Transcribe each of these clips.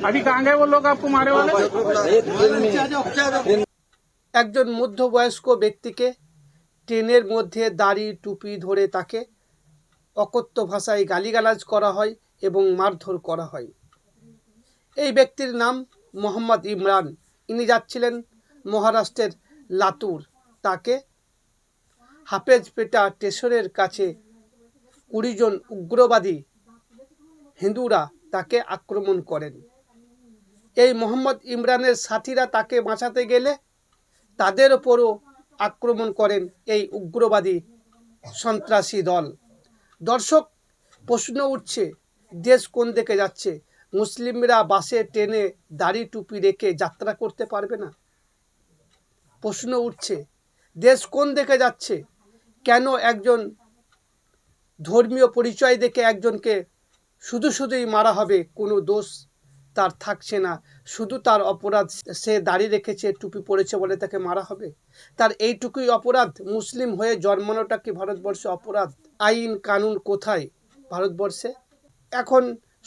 अभी कहाँ गए वो लोग आपको मारे वाले একজন মধ্যবয়স্ক ব্যক্তিকে ট্রেনের মধ্যে দাড়ি টুপি ধরে তাকে অকথ্য ভাষায় গালিগালাজ করা হয় এবং মারধর করা হয় এই ব্যক্তির নাম মোহাম্মদ ইমরান ইনি যাচ্ছিলেন মহারাষ্ট্রের লাতুর তাকে হাফেজপেটা স্টেশনের কাছে কুড়িজন উগ্রবাদী হিন্দুরা তাকে আক্রমণ করেন এই মোহাম্মদ ইমরানের সাথীরা তাকে বাঁচাতে গেলে তাদের ওপরও আক্রমণ করেন এই উগ্রবাদী সন্ত্রাসী দল। দর্শক, প্রশ্ন উঠছে, দেশ কোন দিকে যাচ্ছে? মুসলিমরা বাসে, ট্রেনে দাড়ি টুপি রেখে যাত্রা করতে পারবে না? প্রশ্ন উঠছে, দেশ কোন দিকে যাচ্ছে? কেন একজন ধর্মীয় পরিচয় দেখে একজনকে শুধু শুধুই মারা হবে কোনো দোষ তার থাকছে না। শুধু তার অপরাধ সে দাঁড়িয়ে রেখেছে, টুপি পরেছে বলে তাকে মারা হবে। তার এইটুকুই অপরাধ, মুসলিম হয়ে জন্মানোটা কি ভারতবর্ষে অপরাধ? আইন, কানুন কোথায় ভারতবর্ষে? এখন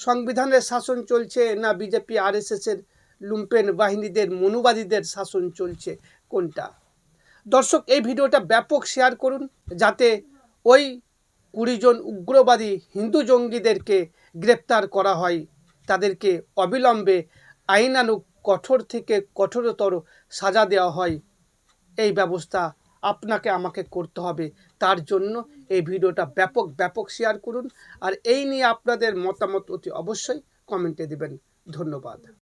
সংবিধানের শাসন চলছে না বিজেপি আর আরএসএসের লুম্পেন বাহিনীদের, মনুবাদীদের শাসন চলছে কোনটা? দর্শক, এই ভিডিওটা ব্যাপক শেয়ার করুন যাতে ওই কুড়িজন উগ্রবাদী হিন্দু জঙ্গিদেরকে গ্রেপ্তার করা হয়। তাদেরকে অবিলম্বে আইনানুক কঠোর থেকে কঠোরতর সাজা দেওয়া হয়। এই ব্যবস্থা আপনাকে আমাকে করতে হবে। তার জন্য এই ভিডিওটা ব্যাপক ব্যাপক শেয়ার করুন। আর এই নিয়ে আপনাদের মতামত অতি অবশ্যই কমেন্টে দেবেন। ধন্যবাদ।